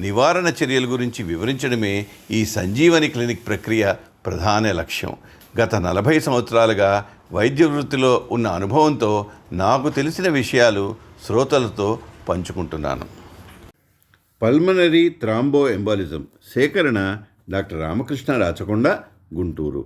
నివారణ చర్యల గురించి వివరించడమే ఈ సంజీవని క్లినిక్ ప్రక్రియ ప్రధాన లక్ష్యం. గత నలభై సంవత్సరాలుగా వైద్య వృత్తిలో ఉన్న అనుభవంతో నాకు తెలిసిన విషయాలు శ్రోతలతో పంచుకుంటున్నాను. పల్మనరీ థ్రాంబో ఎంబాలిజం సేకరణ డాక్టర్ రామకృష్ణ రాచకొండ గుంటూరు.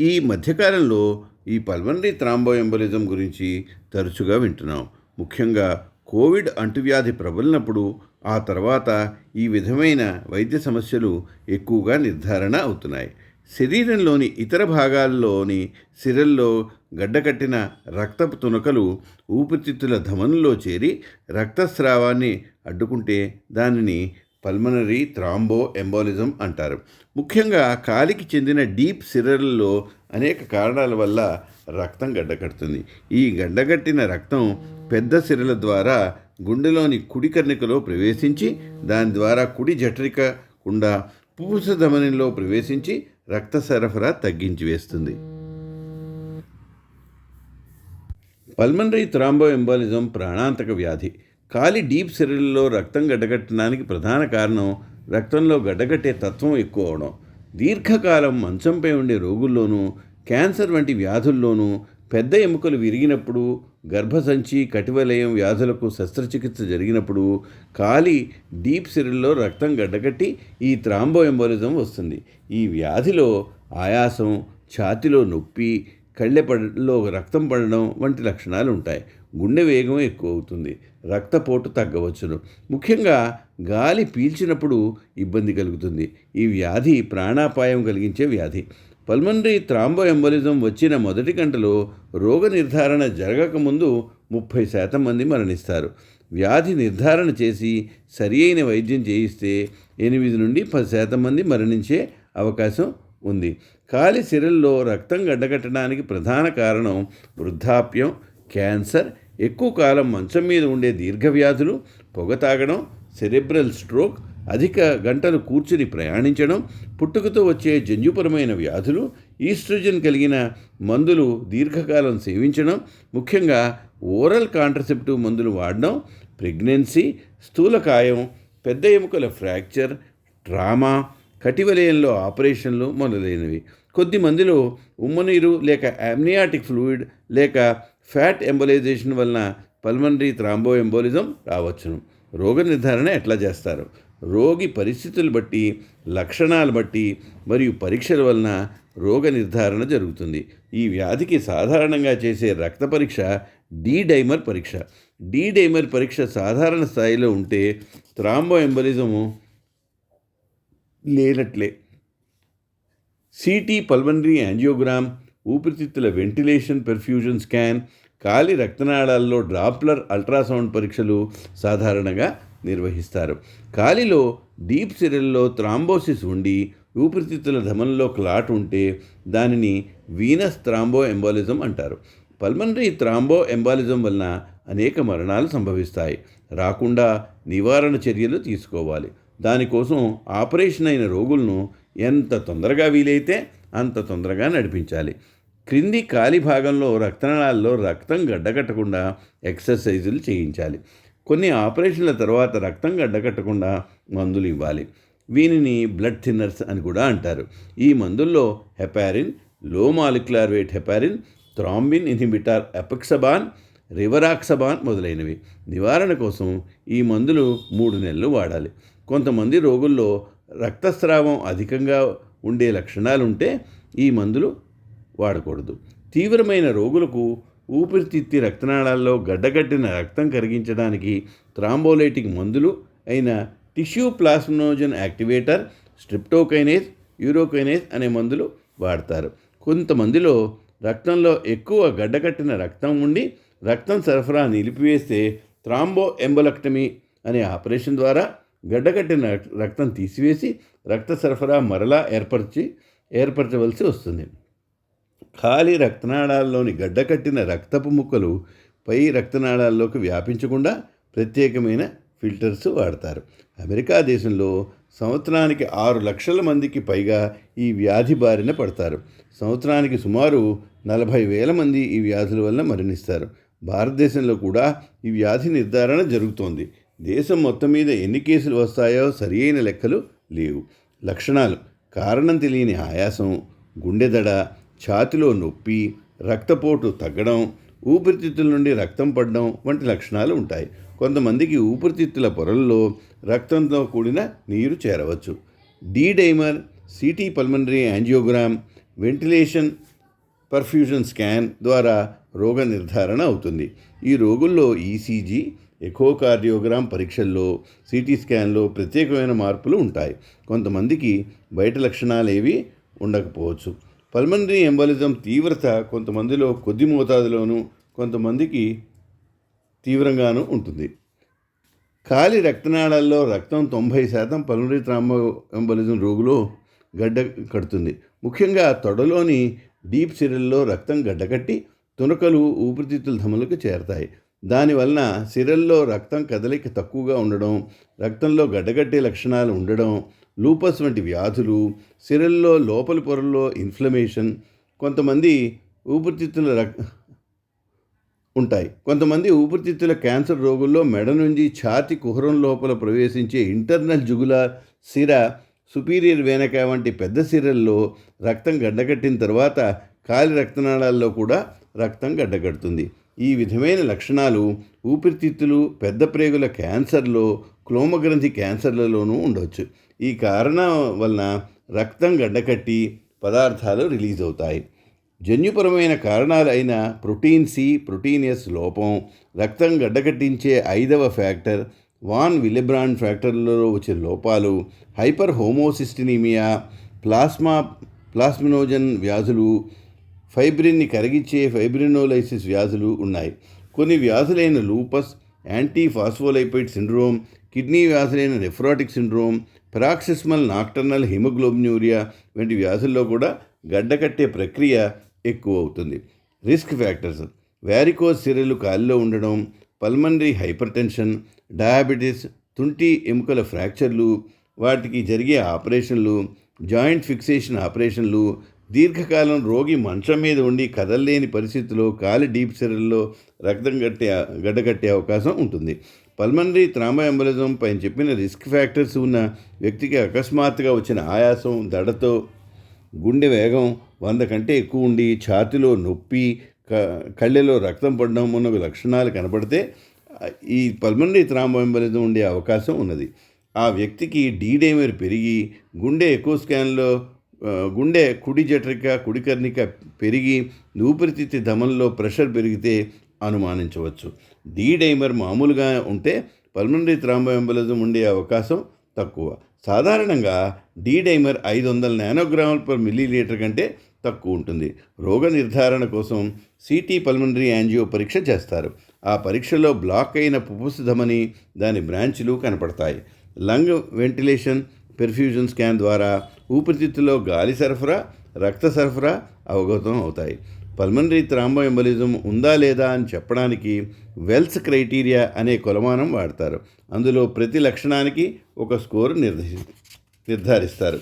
ఈ మధ్యకాలంలో ఈ పల్మనరీ థ్రాంబో ఎంబాలిజం గురించి తరచుగా వింటున్నాం. ముఖ్యంగా కోవిడ్ అంటువ్యాధి ప్రబలినప్పుడు ఆ తర్వాత ఈ విధమైన వైద్య సమస్యలు ఎక్కువగా నిర్ధారణ అవుతున్నాయి. శరీరంలోని ఇతర భాగాల్లోని సిరల్లో గడ్డకట్టిన రక్తపు తునకలు ఊపిరితిత్తుల ధమనులో చేరి రక్తస్రావాన్ని అడ్డుకుంటే దానిని పల్మనరీ థ్రాంబో ఎంబాలిజం అంటారు. ముఖ్యంగా కాలికి చెందిన డీప్ సిరల్లో అనేక కారణాల వల్ల రక్తం గడ్డకడుతుంది. ఈ గడ్డగట్టిన రక్తం పెద్ద సిరల ద్వారా గుండెలోని కుడి కర్ణికలో ప్రవేశించి దాని ద్వారా కుడి జఠరిక కుండా పూస ధమనిలో ప్రవేశించి రక్త సరఫరా తగ్గించి వేస్తుంది. పల్మనరీ థ్రాంబో ఎంబాలిజం ప్రాణాంతక వ్యాధి. కాలి డీప్ సిరల్లో రక్తం గడ్డగట్టడానికి ప్రధాన కారణం రక్తంలో గడ్డగట్టే తత్వం ఎక్కువ అవడం. దీర్ఘకాలం మంచంపై ఉండే రోగుల్లోనూ క్యాన్సర్ వంటి వ్యాధుల్లోనూ పెద్ద ఎముకలు విరిగినప్పుడు గర్భసంచి కటివలయం వ్యాధులకు శస్త్రచికిత్స జరిగినప్పుడు కాలి డీప్ సిరల్లో రక్తం గడ్డకట్టి ఈ థ్రాంబో ఎంబోలిజం వస్తుంది. ఈ వ్యాధిలో ఆయాసం ఛాతిలో నొప్పి కళ్ళెపడలో రక్తం పడడం వంటి లక్షణాలు ఉంటాయి గుండె వేగం ఎక్కువ అవుతుంది రక్తపోటు తగ్గవచ్చును. ముఖ్యంగా గాలి పీల్చినప్పుడు ఇబ్బంది కలుగుతుంది. ఈ వ్యాధి ప్రాణాపాయం కలిగించే వ్యాధి. పల్మనరీ థ్రాంబో ఎంబోలిజం వచ్చిన మొదటి గంటలో రోగ నిర్ధారణ జరగకముందు ముప్పై శాతం మంది మరణిస్తారు. వ్యాధి నిర్ధారణ చేసి సరి అయిన వైద్యం చేయిస్తే ఎనిమిది నుండి పది శాతం మంది మరణించే అవకాశం ఉంది. కాలి సిరల్లో రక్తం గడ్డగట్టడానికి ప్రధాన కారణం వృద్ధాప్యం క్యాన్సర్ ఎక్కువ కాలం మంచం మీద ఉండే దీర్ఘవ్యాధులు పొగ తాగడం సెరెబ్రల్ స్ట్రోక్ అధిక గంటలు కూర్చుని ప్రయాణించడం పుట్టుకతో వచ్చే జన్యుపరమైన వ్యాధులు ఈస్ట్రోజన్ కలిగిన మందులు దీర్ఘకాలం సేవించడం ముఖ్యంగా ఓరల్ కాంట్రసెప్టివ్ మందులు వాడడం ప్రెగ్నెన్సీ స్థూలకాయం పెద్ద ఎముకల ఫ్రాక్చర్ ట్రామా కటివలయంలో ఆపరేషన్లు మొదలైనవి. కొద్ది మందిలో ఉమ్మనీరు లేక యామ్నియాటిక్ ఫ్లూయిడ్ లేక ఫ్యాట్ ఎంబలైజేషన్ వలన పల్మనరీ థ్రాంబో ఎంబోలిజం రావచ్చును. రోగ నిర్ధారణ ఎట్లా చేస్తారు? రోగి పరిస్థితులు బట్టి లక్షణాలు బట్టి మరియు పరీక్షల వలన రోగ నిర్ధారణ జరుగుతుంది. ఈ వ్యాధికి సాధారణంగా చేసే రక్త పరీక్ష డి డైమర్ పరీక్ష. డి డైమర్ పరీక్ష సాధారణ స్థాయిలో ఉంటే థ్రాంబో ఎంబలిజము లేనట్లే. సిటీ పల్మనరీ యాంజియోగ్రామ్ ఊపిరితిత్తుల వెంటిలేషన్ పెర్ఫ్యూజన్ స్కాన్ కాలి రక్తనాళాల్లో డ్రాప్లర్ అల్ట్రాసౌండ్ పరీక్షలు సాధారణంగా నిర్వహిస్తారు. కాలిలో డీప్ సిరల్లో థ్రాంబోసిస్ ఉండి ఊపిరితిత్తుల ధమంలో క్లాట్ ఉంటే దానిని వీనస్ థ్రాంబో ఎంబాలిజం అంటారు. పల్మనరీ థ్రాంబో ఎంబాలిజం వలన అనేక మరణాలు సంభవిస్తాయి. రాకుండా నివారణ చర్యలు తీసుకోవాలి. దానికోసం ఆపరేషన్ అయిన రోగులను ఎంత తొందరగా వీలైతే అంత తొందరగా నడిపించాలి. క్రింది కాలి భాగంలో రక్తనాళాల్లో రక్తం గడ్డకట్టకుండా ఎక్సర్సైజులు చేయించాలి. కొన్ని ఆపరేషన్ల తర్వాత రక్తం గడ్డకట్టకుండా మందులు ఇవ్వాలి. వీనిని బ్లడ్ థిన్నర్స్ అని కూడా అంటారు. ఈ మందుల్లో heparin low molecular weight heparin thrombin inhibitor apixaban rivaroxaban మొదలైనవి. నివారణ కోసం ఈ మందులు మూడు నెలలు వాడాలి. కొంతమంది రోగుల్లో రక్తస్రావం అధికంగా ఉండే లక్షణాలు ఉంటే ఈ మందులు వాడకూడదు. తీవ్రమైన రోగులకు ఊపిరితిత్తి రక్తనాళాల్లో గడ్డగట్టిన రక్తం కరిగించడానికి థ్రాంబోలైటిక్ మందులు అయిన టిష్యూ ప్లాస్మోజన్ యాక్టివేటర్ స్ట్రిప్టోకైనేజ్ యూరోకైనేజ్ అనే మందులు వాడతారు. కొంతమందిలో రక్తంలో ఎక్కువ గడ్డకట్టిన రక్తం ఉండి రక్తం సరఫరా నిలిపివేస్తే థ్రాంబో ఎంబలక్టమీ అనే ఆపరేషన్ ద్వారా గడ్డకట్టిన రక్తం తీసివేసి రక్త సరఫరా మరలా ఏర్పరిచి ఏర్పరచవలసి వస్తుంది. ఖాళీ రక్తనాళాల్లోని గడ్డకట్టిన రక్తపు ముక్కలు పై రక్తనాళాల్లోకి వ్యాపించకుండా ప్రత్యేకమైన ఫిల్టర్స్ వాడతారు. అమెరికా దేశంలో సంవత్సరానికి ఆరు లక్షల మందికి పైగా ఈ వ్యాధి బారిన పడతారు. సంవత్సరానికి సుమారు నలభై వేల మంది ఈ వ్యాధుల వల్ల మరణిస్తారు. భారతదేశంలో కూడా ఈ వ్యాధి నిర్ధారణ జరుగుతోంది. దేశం మొత్తం మీద ఎన్ని కేసులు వస్తాయో సరియైన లెక్కలు లేవు. లక్షణాలు కారణం తెలియని ఆయాసం గుండెదడ ఛాతిలో నొప్పి రక్తపోటు తగ్గడం ఊపిరితిత్తుల నుండి రక్తం పడడం వంటి లక్షణాలు ఉంటాయి. కొంతమందికి ఊపిరితిత్తుల పొరల్లో రక్తంతో కూడిన నీరు చేరవచ్చు. D dimer CT pulmonary angiogram ventilation perfusion scan ద్వారా రోగ నిర్ధారణ అవుతుంది. ఈ రోగుల్లో ఈసీజీ ఎకోకార్డియోగ్రామ్ పరీక్షల్లో సిటీ స్కాన్లో ప్రత్యేకమైన మార్పులు ఉంటాయి. కొంతమందికి బయట లక్షణాలు ఏవి ఉండకపోవచ్చు. పల్మనరీ ఎంబలిజం తీవ్రత కొంతమందిలో కొద్ది మోతాదులోను కొంతమందికి తీవ్రంగానూ ఉంటుంది. ఖాళీ రక్తనాళాల్లో రక్తం తొంభై శాతం పల్మనరీ ట్రామా ఎంబలిజం రోగులో గడ్డ కడుతుంది. ముఖ్యంగా తొడలోని డీప్ సిరల్లో రక్తం గడ్డకట్టి తునకలు ఊపిరితిత్తుల ధమలకు చేరతాయి. దానివలన సిరల్లో రక్తం కదలిక తక్కువగా ఉండడం రక్తంలో గడ్డగట్టే లక్షణాలు ఉండడం లూపస్ వంటి వ్యాధులు సిరల్లో లోపలి పొరల్లో ఇన్ఫ్లమేషన్ కొంతమంది ఊపిరితిత్తుల రక్ ఉంటాయి. కొంతమంది ఊపిరితిత్తుల క్యాన్సర్ రోగుల్లో మెడ నుంచి ఛాతి కుహరం లోపల ప్రవేశించే ఇంటర్నల్ జుగుల సిర సుపీరియర్ వెనక వంటి పెద్ద సిరల్లో రక్తం గడ్డకట్టిన తర్వాత కాలి రక్తనాళాల్లో కూడా రక్తం గడ్డకడుతుంది. ఈ విధమైన లక్షణాలు ఊపిరితిత్తులు పెద్ద ప్రేగుల క్యాన్సర్లో క్లోమగ్రంథి క్యాన్సర్లలోనూ ఉండవచ్చు ఈ కారణం వలన రక్తం గడ్డకట్టి పదార్థాలు రిలీజ్ అవుతాయి. జన్యుపరమైన కారణాలు అయిన ప్రోటీన్ సి ప్రోటీన్ ఎస్ లోపం రక్తం గడ్డకట్టించే ఐదవ ఫ్యాక్టర్ వాన్ విలిబ్రాండ్ ఫ్యాక్టర్లలో వచ్చే లోపాలు హైపర్ హోమోసిస్టినీమియా ప్లాస్మా ప్లాస్మినోజన్ వ్యాధులు ఫైబ్రిన్ని కరిగించే ఫైబ్రినోలైసిస్ వ్యాధులు ఉన్నాయి. కొన్ని వ్యాధులైన lupus anti phospholipid syndrome kidney వ్యాధులైన nephrotic syndrome paroxysmal nocturnal haemoglobinuria వంటి వ్యాధుల్లో కూడా గడ్డకట్టే ప్రక్రియ ఎక్కువ అవుతుంది. రిస్క్ ఫ్యాక్టర్స్ వ్యారికోస్ సిరలు కాలిలో ఉండడం పల్మనరీ హైపర్ టెన్షన్ డయాబెటీస్ తుంటి ఎముకల ఫ్రాక్చర్లు వాటికి జరిగే ఆపరేషన్లు జాయింట్ ఫిక్సేషన్ ఆపరేషన్లు దీర్ఘకాలం రోగి మంచం మీద ఉండి కదలలేని పరిస్థితిలో కాలి డీప్ సెరల్లో రక్తం కట్టే గడ్డకట్టే అవకాశం ఉంటుంది. పల్మనరీ థ్రాంబోఎంబలిజం పైన చెప్పిన రిస్క్ ఫ్యాక్టర్స్ ఉన్న వ్యక్తికి అకస్మాత్తుగా వచ్చిన ఆయాసం దడతో గుండె వేగం వంద కంటే ఎక్కువ ఉండి ఛాతిలో నొప్పి క కళ్ళెలో రక్తం పడడం ఉన్న లక్షణాలు కనపడితే ఈ పల్మనరీ థ్రాంబోఎంబలిజం ఉండే అవకాశం ఉన్నది. ఆ వ్యక్తికి డీడేమర్ పెరిగి గుండె ఎక్కువ స్కాన్లో గుండె కుడి జఠరిక కుడికర్ణిక పెరిగి ఊపిరితిత్తి ధమనంలో ప్రెషర్ పెరిగితే అనుమానించవచ్చు. డీ డైమర్ మామూలుగా ఉంటే పల్మనరీ థ్రాంబోఎంబలిజం ఉండే అవకాశం తక్కువ. సాధారణంగా డీ డైమర్ ఐదు వందల నానోగ్రాముల పర్ మిల్లీలీటర్ కంటే తక్కువ ఉంటుంది. రోగ నిర్ధారణ కోసం సిటీ పల్మనరీ యాంజియో పరీక్ష చేస్తారు. ఆ పరీక్షలో బ్లాక్ అయిన పుపుసు ధమని దాని బ్రాంచ్లు కనపడతాయి. లంగ్ వెంటిలేషన్ పెర్ఫ్యూజన్ స్కాన్ ద్వారా ఊపిరితిత్తులో గాలి సరఫరా రక్త సరఫరా అవగతం అవుతాయి. పల్మనరీ థ్రాంబోఎంబలిజం ఉందా లేదా అని చెప్పడానికి వెల్స్ క్రైటీరియా అనే కొలమానం వాడతారు. అందులో ప్రతి లక్షణానికి ఒక స్కోర్ నిర్ధి నిర్ధారిస్తారు.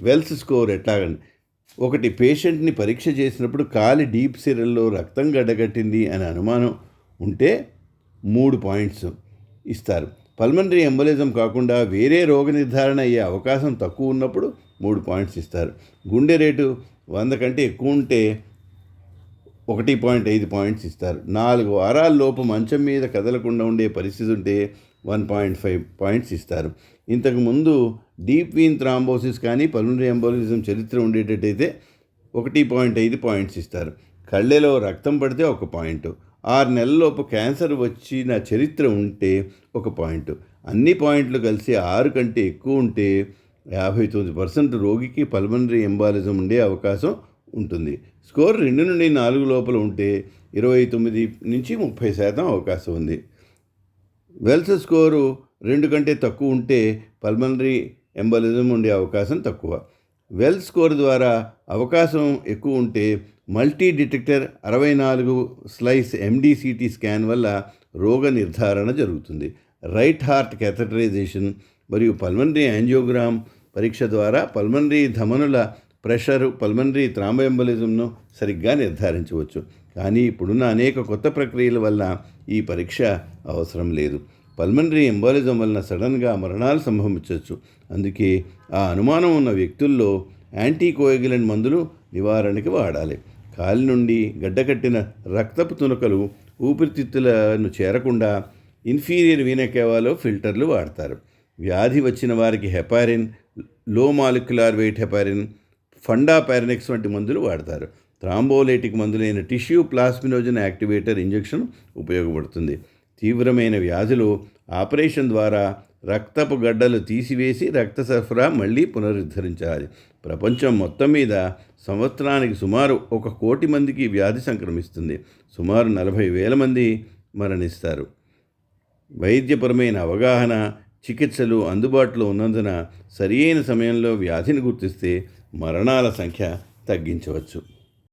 వెల్స్ స్కోర్ ఎట్లాగండి ఒకటి పేషెంట్ని పరీక్ష చేసినప్పుడు కాలి డీప్ సిరల్లో రక్తం గడ్డగట్టింది అనే అనుమానం ఉంటే మూడు పాయింట్స్ ఇస్తారు. పల్మనరీ ఎంబలిజం కాకుండా వేరే రోగ నిర్ధారణ అయ్యే అవకాశం తక్కువ ఉన్నప్పుడు మూడు పాయింట్స్ ఇస్తారు. గుండె రేటు వంద కంటే ఎక్కువ ఉంటే ఒకటి పాయింట్ ఐదు పాయింట్స్ ఇస్తారు. నాలుగు వారాల లోపు మంచం మీద కదలకుండా ఉండే పరిస్థితి ఉంటే వన్ పాయింట్ ఫైవ్ పాయింట్స్ ఇస్తారు. ఇంతకుముందు డీప్ వీన్ థ్రాంబోసిస్ కానీ పల్మనరీ ఎంబోలిజం చరిత్ర ఉండేటట్టయితే ఒకటి పాయింట్ ఐదు పాయింట్స్ ఇస్తారు. కళ్ళెలో రక్తం పడితే ఒక పాయింట్. ఆరు నెలలలోపు క్యాన్సర్ వచ్చిన చరిత్ర ఉంటే ఒక పాయింట్. అన్ని పాయింట్లు కలిసి ఆరు కంటే ఎక్కువ ఉంటే యాభై తొమ్మిది పర్సెంట్ రోగికి పల్మనరీ ఎంబాలిజం ఉండే అవకాశం ఉంటుంది. స్కోర్ రెండు నుండి నాలుగు లోపల ఉంటే ఇరవై తొమ్మిది నుంచి ముప్పై శాతం అవకాశం ఉంది. వెల్స్ స్కోరు రెండు కంటే తక్కువ ఉంటే పల్మనరీ ఎంబాలిజం ఉండే అవకాశం తక్కువ. వెల్ స్కోర్ ద్వారా అవకాశం ఎక్కువ ఉంటే మల్టీ డిటెక్టర్ అరవై నాలుగు స్లైస్ ఎండిసిటీ స్కాన్ వల్ల రోగ నిర్ధారణ జరుగుతుంది. రైట్ హార్ట్ క్యాథటరైజేషన్ మరియు పల్మనరీ యాంజియోగ్రామ్ పరీక్ష ద్వారా పల్మనరీ ధమనుల ప్రెషర్ పల్మనరీ థ్రాంబోఎంబలిజంను సరిగ్గా నిర్ధారించవచ్చు. కానీ ఇప్పుడున్న అనేక కొత్త ప్రక్రియల వల్ల ఈ పరీక్ష అవసరం లేదు. పల్మనరీ ఎంబాలిజం వలన సడన్గా మరణాలు సంభవించవచ్చు. అందుకే ఆ అనుమానం ఉన్న వ్యక్తుల్లో యాంటీకోయగులెంట్ మందులు నివారణకి వాడాలి. కాలి నుండి గడ్డకట్టిన రక్తపు తునకలు ఊపిరితిత్తులను చేరకుండా ఇన్ఫీరియర్ వీనకేవాలో ఫిల్టర్లు వాడతారు. వ్యాధి వచ్చిన వారికి heparin low molecular weight heparin fondaparinux వంటి మందులు వాడతారు. థ్రాంబోలైటిక్ మందులైన టిష్యూ ప్లాస్మినోజన్ యాక్టివేటర్ ఇంజెక్షన్ ఉపయోగపడుతుంది. తీవ్రమైన వ్యాధులు ఆపరేషన్ ద్వారా రక్తపు గడ్డలు తీసివేసి రక్త సరఫరా మళ్ళీ పునరుద్ధరించాలి. ప్రపంచం మొత్తం మీద సంవత్సరానికి సుమారు ఒక కోటి మందికి వ్యాధి సంక్రమిస్తుంది. సుమారు నలభై వేల మంది మరణిస్తారు. వైద్యపరమైన అవగాహన చికిత్సలు అందుబాటులో ఉన్నందున సరియైన సమయంలో వ్యాధిని గుర్తిస్తే మరణాల సంఖ్య తగ్గించవచ్చు.